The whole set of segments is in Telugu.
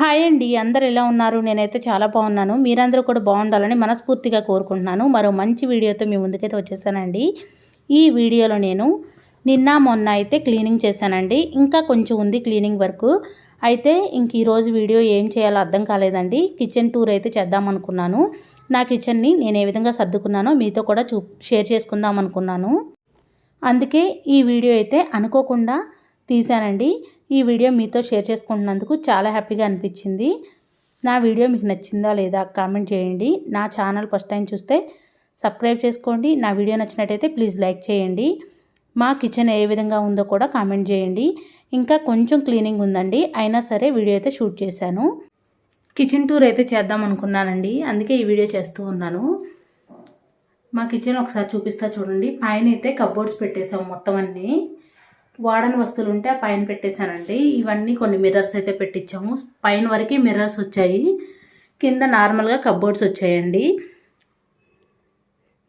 హాయ్ అండి అందరు ఎలా ఉన్నారు? నేనైతే చాలా బాగున్నాను. మీరందరూ కూడా బాగుండాలని మనస్ఫూర్తిగా కోరుకుంటున్నాను. మరో మంచి వీడియోతో మీ ముందుకైతే వచ్చేసానండి. ఈ వీడియోలో నేను నిన్న మొన్న అయితే క్లీనింగ్ చేశానండి. ఇంకా కొంచెం ఉంది క్లీనింగ్ వర్క్. అయితే ఇంక ఈరోజు వీడియో ఏం చేయాలో అర్థం కాలేదండి. కిచెన్ టూర్ అయితే చేద్దాం అనుకున్నాను. నా కిచెన్ని నేను ఏ విధంగా సర్దుకున్నానో మీతో కూడా చూ షేర్ చేసుకుందాం అనుకున్నాను. అందుకే ఈ వీడియో అయితే అనుకోకుండా తీశానండి. ఈ వీడియో మీతో షేర్ చేసుకుంటున్నందుకు చాలా హ్యాపీగా అనిపించింది. నా వీడియో మీకు నచ్చిందా లేదా కామెంట్ చేయండి. నా ఛానల్ ఫస్ట్ టైం చూస్తే సబ్స్క్రైబ్ చేసుకోండి. నా వీడియో నచ్చినట్టయితే ప్లీజ్ లైక్ చేయండి. మా కిచెన్ ఏ విధంగా ఉందో కూడా కామెంట్ చేయండి. ఇంకా కొంచెం క్లీనింగ్ ఉందండి. అయినా సరే వీడియో అయితే షూట్ చేశాను. కిచెన్ టూర్ అయితే చేద్దాం అనుకున్నానండి. అందుకే ఈ వీడియో చేస్తూ ఉన్నాను. మా కిచెన్ ఒకసారి చూపిస్తా చూడండి. పైన అయితే కబోర్డ్స్ పెట్టేసాము మొత్తం అన్నీ. వాడని వస్తువులు ఉంటే ఆ పైన పెట్టేశానండి. ఇవన్నీ కొన్ని మిర్రర్స్ అయితే పెట్టించాము. పైన వరకు మిర్రర్స్ వచ్చాయి. కింద నార్మల్గా కబ్బోర్డ్స్ వచ్చాయండి.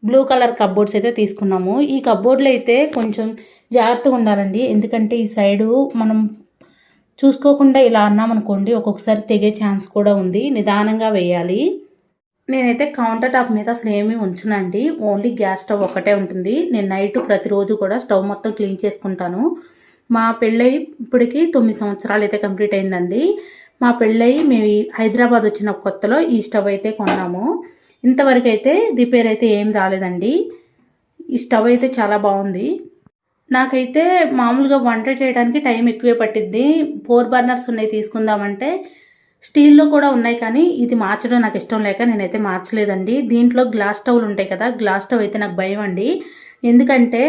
బ్లూ కలర్ కబ్బోర్డ్స్ అయితే తీసుకున్నాము. ఈ కబ్బోర్డ్లు అయితే కొంచెం జాగ్రత్తగా ఉండాలండి. ఎందుకంటే ఈ సైడు మనం చూసుకోకుండా ఇలా అన్నామనుకోండి ఒక్కొక్కసారి తెగే ఛాన్స్ కూడా ఉంది. నిదానంగా వేయాలి. నేనైతే కౌంటర్ టాప్ మీద అసలు ఏమీ ఉంచనండి ఓన్లీ గ్యాస్ స్టవ్ ఒకటే ఉంటుంది. నేను నైట్ ప్రతిరోజు కూడా స్టవ్ మొత్తం క్లీన్ చేసుకుంటాను. మా పెళ్ళయి ఇప్పటికి తొమ్మిది సంవత్సరాలు అయితే కంప్లీట్ అయిందండి. మా పెళ్ళయి మేము హైదరాబాద్ వచ్చిన కొత్తలో ఈ స్టవ్ అయితే కొన్నాము. ఇంతవరకు అయితే రిపేర్ అయితే ఏం రాలేదండి. ఈ స్టవ్ అయితే చాలా బాగుంది. నాకైతే మామూలుగా వంట చేయడానికి టైం ఎక్కువే పట్టిద్ది. ఫోర్ బర్నర్స్ ఉన్నాయి తీసుకుందామంటే స్టీల్లో కూడా ఉన్నాయి కానీ ఇది మార్చడం నాకు ఇష్టం లేక నేనైతే మార్చలేదండి. దీంట్లో గ్లాస్ స్టవ్లు ఉంటాయి కదా గ్లాస్ స్టవ్ అయితే నాకు భయం అండి. ఎందుకంటే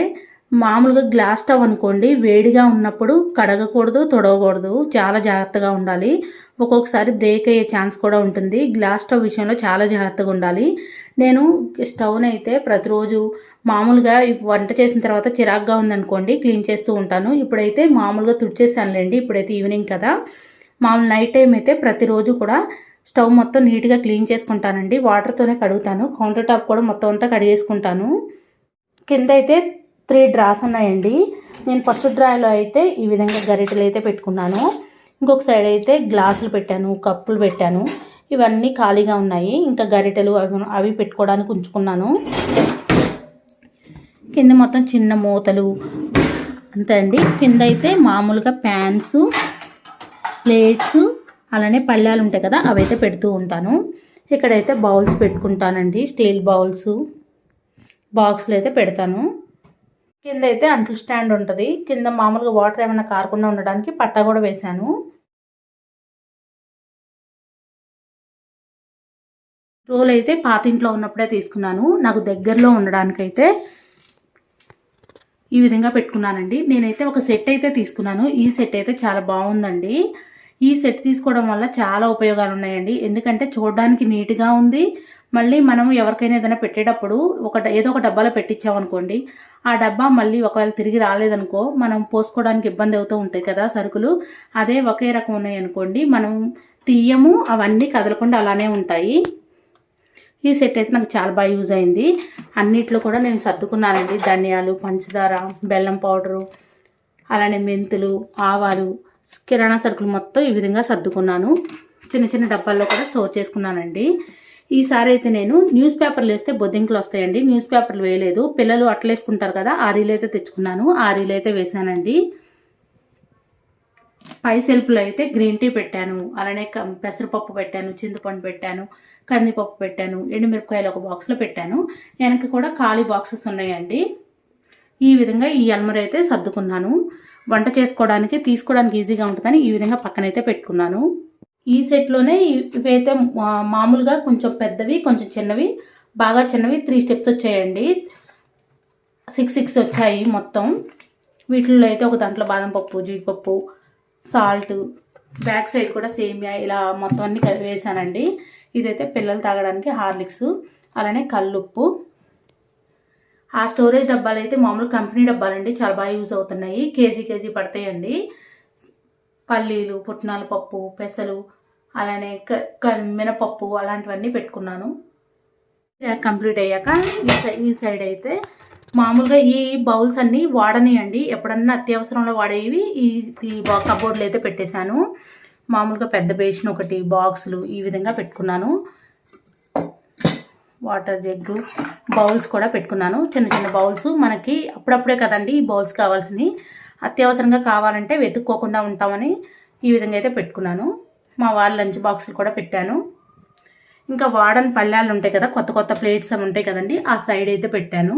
మామూలుగా గ్లాస్ స్టవ్ అనుకోండి వేడిగా ఉన్నప్పుడు కడగకూడదు తొడవకూడదు. చాలా జాగ్రత్తగా ఉండాలి. ఒక్కొక్కసారి బ్రేక్ అయ్యే ఛాన్స్ కూడా ఉంటుంది. గ్లాస్ స్టవ్ విషయంలో చాలా జాగ్రత్తగా ఉండాలి. నేను స్టవ్ని అయితే ప్రతిరోజు మామూలుగా వంట చేసిన తర్వాత చిరాగ్గా ఉందనుకోండి క్లీన్ చేస్తూ ఉంటాను. ఇప్పుడైతే మామూలుగా తుడిచేసానులేండి ఇప్పుడైతే ఈవినింగ్ కదా. మామూలు నైట్ టైం అయితే ప్రతిరోజు కూడా స్టవ్ మొత్తం నీట్గా క్లీన్ చేసుకుంటానండి. వాటర్తోనే కడుగుతాను. కౌంటర్ టాప్ కూడా మొత్తం అంతా కడిగేసుకుంటాను. కింద అయితే త్రీ డ్రాస్ ఉన్నాయండి. నేను ఫస్ట్ డ్రాలో అయితే ఈ విధంగా గరిటెలు అయితే పెట్టుకున్నాను. ఇంకొక సైడ్ అయితే గ్లాసులు పెట్టాను కప్పులు పెట్టాను. ఇవన్నీ ఖాళీగా ఉన్నాయి. ఇంకా గరిటెలు అవి అవి పెట్టుకోవడానికి ఉంచుకున్నాను. కింద మొత్తం చిన్న మూతలు అంతే అండి. కింద అయితే మామూలుగా ప్యాన్స్ ప్లేట్స్ అలానే పళ్ళాలు ఉంటాయి కదా అవైతే పెడుతూ ఉంటాను. ఇక్కడైతే బౌల్స్ పెట్టుకుంటానండి స్టీల్ బౌల్స్ బాక్స్లు అయితే పెడతాను. కింద అయితే అంట్లు స్టాండ్ ఉంటుంది. కింద మామూలుగా వాటర్ ఏమైనా కారకుండా ఉండడానికి పట్ట కూడా వేశాను. రోల్ అయితే పాత ఇంట్లో ఉన్నప్పుడే తీసుకున్నాను. నాకు దగ్గరలో ఉండడానికైతే ఈ విధంగా పెట్టుకున్నానండి. నేనైతే ఒక సెట్ అయితే తీసుకున్నాను. ఈ సెట్ అయితే చాలా బాగుందండి. ఈ సెట్ తీసుకోవడం వల్ల చాలా ఉపయోగాలు ఉన్నాయండి ఎందుకంటే చూడడానికి నీట్గా ఉంది. మళ్ళీ మనం ఎవరికైనా ఏదైనా పెట్టేటప్పుడు ఒక ఏదో ఒక డబ్బాలో పెట్టించామనుకోండి ఆ డబ్బా మళ్ళీ ఒకవేళ తిరిగి రాలేదనుకో మనం పోసుకోవడానికి ఇబ్బంది అవుతూ ఉంటాయి కదా సరుకులు. అదే ఒకే రకం ఉన్నాయి అనుకోండి మనం తీయము అవన్నీ కదలకుండా అలానే ఉంటాయి. ఈ సెట్ అయితే నాకు చాలా బాగా యూజ్ అయింది. అన్నిట్లో కూడా నేను సర్దుకున్నానండి. ధనియాలు పంచదార బెల్లం పౌడరు అలానే మెంతులు ఆవాలు కిరాణా సరుకులు మొత్తం ఈ విధంగా సర్దుకున్నాను. చిన్న చిన్న డబ్బాల్లో కూడా స్టోర్ చేసుకున్నానండి. ఈసారి అయితే నేను న్యూస్ పేపర్లు వేస్తే బొద్దింకలు వస్తాయండి. న్యూస్ పేపర్లు వేయలేదు. పిల్లలు అట్లేసుకుంటారు కదా ఆ రీలు అయితే తెచ్చుకున్నాను. ఆ రీలు అయితే వేసానండి పై సెల్ఫ్లో అయితే గ్రీన్ టీ పెట్టాను. అలానే పెసరపప్పు పెట్టాను చింతపండు పెట్టాను కందిపప్పు పెట్టాను ఎండుమిరపకాయలు ఒక బాక్స్లో పెట్టాను. వెనక కూడా ఖాళీ బాక్సెస్ ఉన్నాయండి. ఈ విధంగా ఈ అల్మర అయితే సర్దుకున్నాను. వంట చేసుకోవడానికి తీసుకోవడానికి ఈజీగా ఉంటుందని ఈ విధంగా పక్కనైతే పెట్టుకున్నాను. ఈ సెట్లోనే ఇవైతే మామూలుగా కొంచెం పెద్దవి కొంచెం చిన్నవి బాగా చిన్నవి త్రీ స్టెప్స్ వచ్చాయండి. సిక్స్ సిక్స్ వచ్చాయి మొత్తం. వీటిల్లో అయితే ఒక దాంట్లో బాదం పప్పు జీడిపప్పు సాల్ట్ బ్యాక్ సైడ్ కూడా సేమియా ఇలా మొత్తం అన్ని వేసానండి. ఇదైతే పిల్లలు తాగడానికి హార్లిక్స్ అలానే కల్లుప్పు ఆ స్టోరేజ్ డబ్బాలు అయితే మామూలు కంపెనీ డబ్బాలండి చాలా బాగా యూజ్ అవుతున్నాయి. కేజీ కేజీ పడతాయండి. పల్లీలు పుట్నాల పప్పు పెసలు అలానే మినపప్పు అలాంటివన్నీ పెట్టుకున్నాను. కంప్లీట్ అయ్యాక ఈ సైడ్ ఈ సైడ్ అయితే మామూలుగా ఈ బౌల్స్ అన్నీ వాడనియండి. ఎప్పుడన్నా అత్యవసరంలో వాడేవి ఈ ఈ కబోర్డ్లు అయితే పెట్టేశాను. మామూలుగా పెద్ద బేషన్ ఒకటి బాక్సులు ఈ విధంగా పెట్టుకున్నాను. వాటర్ జగ్గు బౌల్స్ కూడా పెట్టుకున్నాను. చిన్న చిన్న బౌల్స్ మనకి అప్పుడప్పుడే కదండి ఈ బౌల్స్ కావాల్సినవి అత్యవసరంగా కావాలంటే వెతుక్కోకుండా ఉంటామని ఈ విధంగా అయితే పెట్టుకున్నాను. మా వాళ్ళ లంచ్ బాక్సులు కూడా పెట్టాను. ఇంకా వాడని పళ్ళాలు ఉంటాయి కదా కొత్త కొత్త ప్లేట్స్ అవి ఉంటాయి కదండి ఆ సైడ్ అయితే పెట్టాను.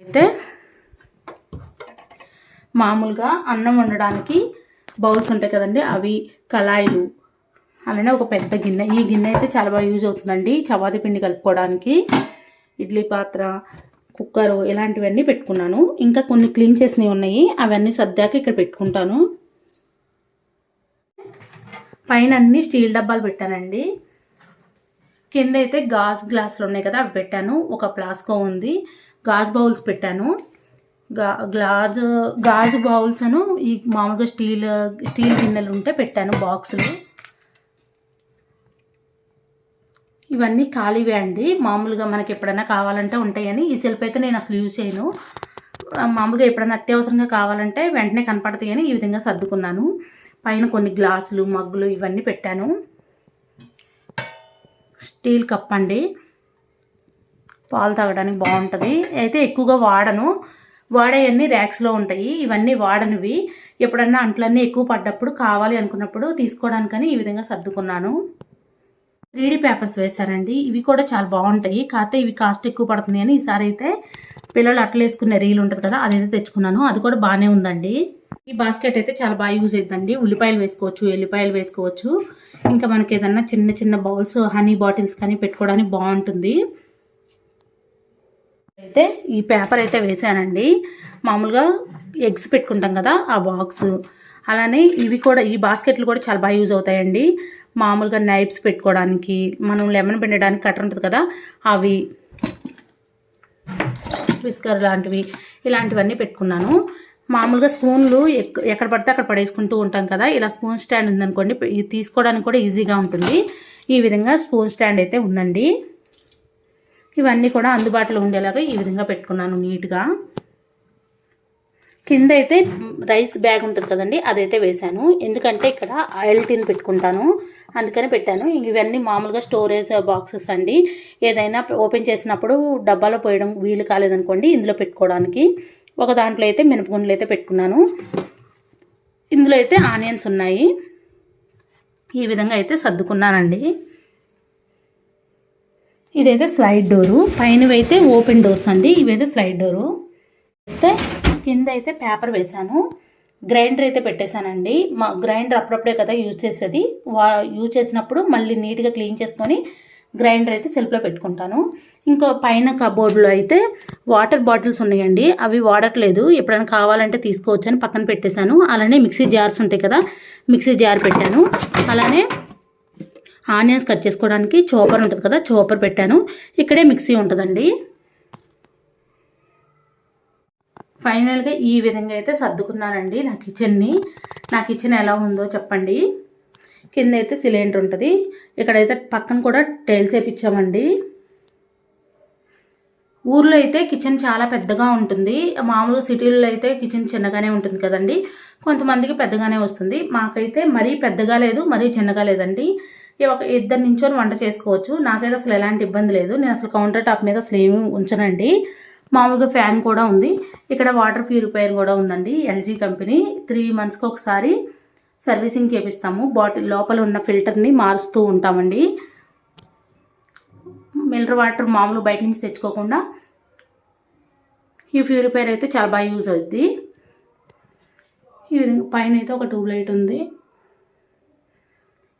అయితే మామూలుగా అన్నం వండడానికి బౌల్స్ ఉంటాయి కదండి అవి కళాయిలు అలానే ఒక పెద్ద గిన్నె. ఈ గిన్నె అయితే చాలా బాగా యూజ్ అవుతుందండి చపాతి పిండి కలుపుకోవడానికి. ఇడ్లీ పాత్ర కుక్కరు ఇలాంటివన్నీ పెట్టుకున్నాను. ఇంకా కొన్ని క్లీన్ చేసినవి ఉన్నాయి. అవన్నీ సర్దాక ఇక్కడ పెట్టుకుంటాను. పైన అన్ని స్టీల్ డబ్బాలు పెట్టానండి. కింద అయితే గాజు గ్లాసులు ఉన్నాయి కదా అవి పెట్టాను. ఒక ప్లాస్కో ఉంది. గాజు బౌల్స్ పెట్టాను. గా గ్లాజు గాజు బౌల్స్ అను ఈ మామూలుగా స్టీల్ స్టీల్ గిన్నెలు ఉంటే పెట్టాను బాక్సులు. ఇవన్నీ ఖాళీవే అండి. మామూలుగా మనకి ఎప్పుడైనా కావాలంటే ఉంటాయని ఈ సెల్ఫ్ అయితే నేను అసలు యూజ్ చేయను. మామూలుగా ఎప్పుడైనా అత్యవసరంగా కావాలంటే వెంటనే కనపడతాయని ఈ విధంగా సర్దుకున్నాను. పైన కొన్ని గ్లాసులు మగ్గులు ఇవన్నీ పెట్టాను. స్టీల్ కప్ అండి. పాలు తాగడానికి బాగుంటుంది. అయితే ఎక్కువగా వాడను. వాడేవన్నీ ర్యాక్స్లో ఉంటాయి. ఇవన్నీ వాడనివి. ఎప్పుడన్నా అంట్లన్నీ ఎక్కువ పడ్డప్పుడు కావాలి అనుకున్నప్పుడు తీసుకోవడానికని ఈ విధంగా సర్దుకున్నాను. త్రీ పేపర్స్ వేశారండి. ఇవి కూడా చాలా బాగుంటాయి. కాకపోతే ఇవి కాస్ట్ ఎక్కువ పడుతుంది అని ఈసారి అయితే పిల్లలు అట్లేసుకునే రీల్ ఉంటుంది కదా అదైతే తెచ్చుకున్నాను. అది కూడా బాగానే ఉందండి. ఈ బాస్కెట్ అయితే చాలా బాగా యూజ్ అవుతుందండి ఉల్లిపాయలు వేసుకోవచ్చు ఎల్లిపాయలు వేసుకోవచ్చు. ఇంకా మనకి ఏదన్నా చిన్న చిన్న బౌల్స్ హనీ బాటిల్స్ కానీ పెట్టుకోవడానికి బాగుంటుంది. అయితే ఈ పేపర్ అయితే వేసానండి మామూలుగా ఎగ్స్ పెట్టుకుంటాం కదా ఆ బాక్స్. అలానే ఇవి కూడా ఈ బాస్కెట్లు కూడా చాలా బాగా యూజ్ అవుతాయండి. మామూలుగా నైప్స్ పెట్టుకోవడానికి మనం లెమన్ పిండడానికి కట్టర్ ఉంటుంది కదా అవి విస్కర్ లాంటివి ఇలాంటివన్నీ పెట్టుకున్నాను. మామూలుగా స్పూన్లు ఎక్కడ పడితే అక్కడ పడేసుకుంటూ ఉంటాం కదా ఇలా స్పూన్ స్టాండ్ ఉందనుకోండి ఇది తీసుకోవడానికి కూడా ఈజీగా ఉంటుంది. ఈ విధంగా స్పూన్ స్టాండ్ అయితే ఉందండి. ఇవన్నీ కూడా అందుబాటులో ఉండేలాగా ఈ విధంగా పెట్టుకున్నాను నీట్గా. కింద అయితే రైస్ బ్యాగ్ ఉంటుంది కదండి అదైతే వేశాను. ఎందుకంటే ఇక్కడ ఆయిల్ టిన్ పెట్టుకుంటాను. అందుకని పెట్టాను. ఇవన్నీ మామూలుగా స్టోరేజ్ బాక్సెస్ అండి. ఏదైనా ఓపెన్ చేసినప్పుడు డబ్బాలో పోయడం వీలు కాలేదనుకోండి ఇందులో పెట్టుకోవడానికి. ఒక దాంట్లో అయితే మినపగుండ్లు అయితే పెట్టుకున్నాను. ఇందులో అయితే ఆనియన్స్ ఉన్నాయి. ఈ విధంగా అయితే సర్దుకున్నానండి. ఇదైతే స్లైడ్ డోరు. పైనవి అయితే ఓపెన్ డోర్స్ అండి. ఇవైతే స్లైడ్ డోరు. వస్తే కింద అయితే పేపర్ వేశాను. గ్రైండర్ అయితే పెట్టేశానండి. మా గ్రైండర్ అప్పుడప్పుడే కదా యూజ్ చేసేది. వా యూజ్ చేసినప్పుడు మళ్ళీ నీట్గా క్లీన్ చేసుకొని గ్రైండర్ అయితే సెల్ఫ్లో పెట్టుకుంటాను. ఇంకో పైన కబోర్డ్లో అయితే వాటర్ బాటిల్స్ ఉన్నాయండి. అవి వాడట్లేదు. ఎప్పుడైనా కావాలంటే తీసుకోవచ్చు అని పక్కన పెట్టేశాను. అలానే మిక్సీ జార్స్ ఉంటాయి కదా మిక్సీ జార్ పెట్టాను. అలానే ఆనియన్స్ కట్ చేసుకోవడానికి చోపర్ ఉంటుంది కదా చోపర్ పెట్టాను. ఇక్కడే మిక్సీ ఉంటుందండి. ఫైనల్గా ఈ విధంగా అయితే సర్దుకున్నానండి నా కిచెన్ని. నా కిచెన్ ఎలా ఉందో చెప్పండి. కింద అయితే సిలిండర్ ఉంటుంది. ఇక్కడైతే పక్కన కూడా టైల్స్ వేయించామండి ఊర్లో అయితే కిచెన్ చాలా పెద్దగా ఉంటుంది. మామూలుగా సిటీల్లో అయితే కిచెన్ చిన్నగానే ఉంటుంది కదండి. కొంతమందికి పెద్దగానే వస్తుంది. మాకైతే మరీ పెద్దగా లేదు మరీ చిన్నగా లేదండి. ఒక ఇద్దరు నించొని వంట చేసుకోవచ్చు. నాకైతే అసలు ఎలాంటి ఇబ్బంది లేదు. నేను అసలు కౌంటర్ టాప్ మీద అసలు ఏమి ఉంచనండి. మామూలుగా ఫ్యాన్ కూడా ఉంది. ఇక్కడ వాటర్ ప్యూరిఫైయర్ కూడా ఉందండి. LG company. త్రీ మంత్స్కి ఒకసారి సర్వీసింగ్ చేపిస్తాము. బాటిల్ లోపల ఉన్న ఫిల్టర్ని మారుస్తూ ఉంటామండి. మినరల్ వాటర్ మామూలు బయట నుంచి తెచ్చుకోకుండా ఈ ప్యూరిఫైర్ అయితే చాలా బాగా యూజ్ అవుద్ది. ఈ విధంగా పైన అయితే ఒక ట్యూబ్ లైట్ ఉంది.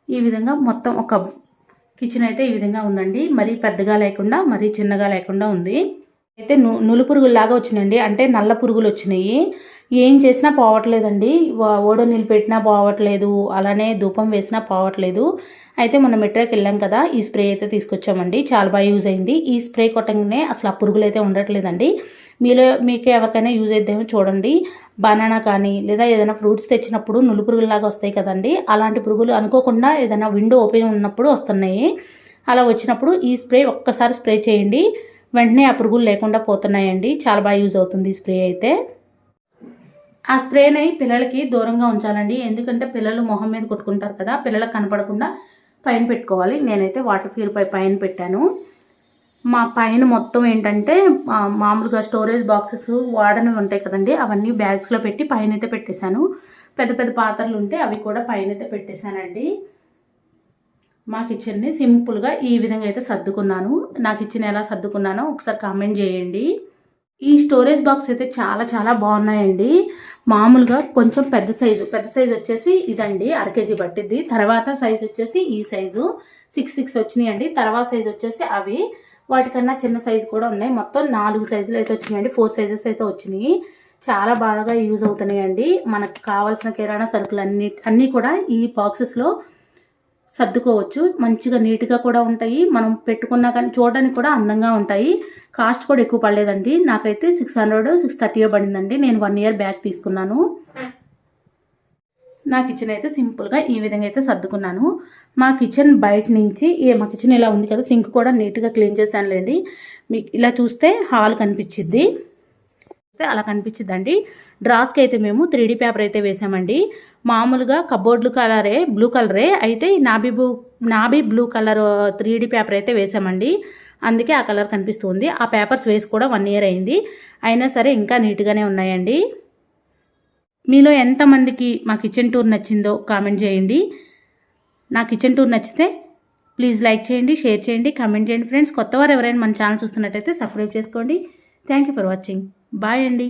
ఈ విధంగా మొత్తం ఒక కిచెన్ అయితే ఈ విధంగా ఉందండి. మరీ పెద్దగా లేకుండా మరీ చిన్నగా లేకుండా ఉంది. అయితే ను నులు పురుగుల్లాగా వచ్చినాయండి. అంటే నల్ల పురుగులు వచ్చినాయి. ఏం చేసినా పోవట్లేదండి. ఓడో నిలిపెట్టినా పోవట్లేదు. అలానే ధూపం వేసినా పోవట్లేదు. అయితే మనం మెట్రాకి వెళ్ళాం కదా ఈ స్ప్రే అయితే తీసుకొచ్చామండి. చాలా బాగా యూజ్ అయింది. ఈ స్ప్రే కొట్టంగానే అసలు ఆ పురుగులు అయితే ఉండట్లేదండి. మీలో మీకు ఎవరికైనా యూజ్ అయిద్దేమో చూడండి. బనానా కానీ లేదా ఏదైనా ఫ్రూట్స్ తెచ్చినప్పుడు నులు పురుగులాగా వస్తాయి కదండి. అలాంటి పురుగులు అనుకోకుండా ఏదైనా విండో ఓపెన్ ఉన్నప్పుడు వస్తున్నాయి. అలా వచ్చినప్పుడు ఈ స్ప్రే ఒక్కసారి స్ప్రే చేయండి. వెంటనే ఆ పురుగులు లేకుండా పోతున్నాయండి. చాలా బాగా యూజ్ అవుతుంది ఈ స్ప్రే అయితే. ఆ స్ప్రేని పిల్లలకి దూరంగా ఉంచాలండి. ఎందుకంటే పిల్లలు మొహం మీద కొట్టుకుంటారు కదా పిల్లలకు కనపడకుండా పైన పెట్టుకోవాలి. నేనైతే వాటర్ ప్యూరిఫై పైన పెట్టాను. మా పైన మొత్తం ఏంటంటే మామూలుగా స్టోరేజ్ బాక్సెస్ వాడనివి ఉంటాయి కదండి అవన్నీ బ్యాగ్స్లో పెట్టి పైన అయితే పెట్టేశాను. పెద్ద పెద్ద పాత్రలు ఉంటే అవి కూడా పైన అయితే పెట్టేశానండి. మా కిచెన్ని సింపుల్గా ఈ విధంగా అయితే సర్దుకున్నాను. నా కిచెన్ ఎలా సర్దుకున్నానో ఒకసారి కామెంట్ చేయండి. ఈ స్టోరేజ్ బాక్స్ అయితే చాలా చాలా బాగున్నాయండి. మామూలుగా కొంచెం పెద్ద సైజు పెద్ద సైజు వచ్చేసి ఇదండి. అరకేజీ పట్టిద్ది. తర్వాత సైజు వచ్చేసి ఈ సైజు. సిక్స్ సిక్స్ వచ్చినాయండి. తర్వాత సైజు వచ్చేసి అవి. వాటికన్నా చిన్న సైజు కూడా ఉన్నాయి. మొత్తం నాలుగు సైజులు అయితే వచ్చినాయండి. ఫోర్ సైజెస్ అయితే వచ్చినాయి. చాలా బాగా యూజ్ అవుతున్నాయండి. మనకు కావాల్సిన కిరాణా సరుకులు అన్ని అన్నీ కూడా ఈ బాక్సెస్లో సర్దుకోవచ్చు. మంచిగా నీట్గా కూడా ఉంటాయి. మనం పెట్టుకున్నా కానీ చూడడానికి కూడా అందంగా ఉంటాయి. కాస్ట్ కూడా ఎక్కువ పడలేదండి. నాకైతే సిక్స్ హండ్రెడ్ సిక్స్ థర్టీ పడిందండి. నేను వన్ ఇయర్ బ్యాగ్ తీసుకున్నాను. నా కిచెన్ అయితే సింపుల్గా ఈ విధంగా అయితే సర్దుకున్నాను. మా కిచెన్ బయట నుంచి ఏ మా కిచెన్ ఇలా ఉంది కదా సింక్ కూడా నీట్గా క్లీన్ చేశానులేండి. మీకు ఇలా చూస్తే హాల్ కనిపించిద్ది. అలా కనిపించిద్దండి. డ్రాస్కి అయితే మేము త్రీడీ పేపర్ అయితే వేసామండి. మామూలుగా కబోర్డ్లు కలరే బ్లూ కలరే. అయితే ఈ navy blue navy blue colour three D paper అయితే వేసామండి. అందుకే ఆ కలర్ కనిపిస్తుంది. ఆ పేపర్స్ వేసి కూడా వన్ ఇయర్ అయింది. అయినా సరే ఇంకా నీట్గానే ఉన్నాయండి. మీలో ఎంతమందికి మా కిచెన్ టూర్ నచ్చిందో కామెంట్ చేయండి. నా కిచెన్ టూర్ నచ్చితే ప్లీజ్ లైక్ చేయండి షేర్ చేయండి కామెంట్ చేయండి. ఫ్రెండ్స్ కొత్తవారు ఎవరైనా మన ఛానల్ చూస్తున్నట్టయితే సబ్స్క్రైబ్ చేసుకోండి. Thank you for watching. Bye అండి.